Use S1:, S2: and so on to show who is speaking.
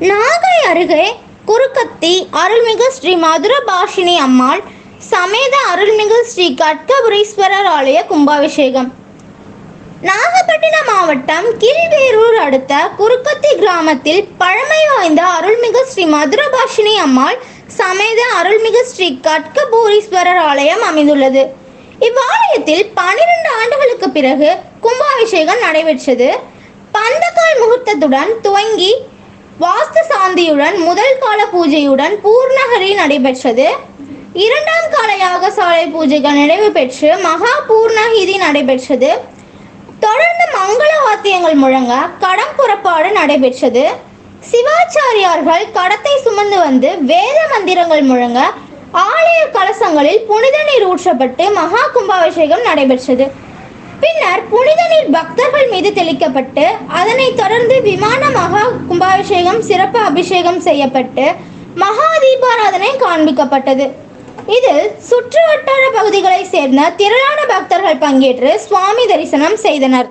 S1: நாகை அருகே குறுக்கத்தி அருள்மிகு ஸ்ரீ மதுரபாஷினி அம்மாள் சமேத அருள்மிகு ஸ்ரீ கட்கபுரீஸ்வரர் ஆலய கும்பாபிஷேகம். நாகப்பட்டினம் மாவட்டம் கீழ்வேரூர் அடுத்த குறுக்கத்தி கிராமத்தில் பழமை வாய்ந்த அருள்மிகு ஸ்ரீ மதுரபாஷினி அம்மாள் சமேத அருள்மிகு ஸ்ரீ கட்கபூரீஸ்வரர் ஆலயம் அமைந்துள்ளது. இவ்வாலயத்தில் பனிரெண்டு ஆண்டுகளுக்கு பிறகு கும்பாபிஷேகம் நடைபெற்றது. பந்தக்கால் முகூர்த்தத்துடன் துவங்கி வாஸ்து சாந்தியுடன் முதல் கால பூஜையுடன் பூர்ணகரி நடைபெற்றது. இரண்டாம் கால யாகசாலை பூஜைகள் நிறைவு பெற்று மகா பூர்ணகிதி நடைபெற்றது. தொடர்ந்து மங்கள வாத்தியங்கள் முழங்க கடம் புறப்பாடு நடைபெற்றது. சிவாச்சாரியார்கள் கடத்தை சுமந்து வந்து வேத மந்திரங்கள் முழங்க ஆலய கலசங்களில் புனித நீர் ஊற்றப்பட்டு மகா கும்பாபிஷேகம் நடைபெற்றது. பின்னர் புனித நீர் பக்தர்கள் மீது தெளிக்கப்பட்டு அதனைத் தொடர்ந்து விமான மகா கும்பாபிஷேகம் சிறப்பு அபிஷேகம் செய்யப்பட்டு மகா தீபாராதனை காண்பிக்கப்பட்டது. இதில் சுற்று வட்டார பகுதிகளைச் சேர்ந்த திரளான பக்தர்கள் பங்கேற்று சுவாமி தரிசனம் செய்தனர்.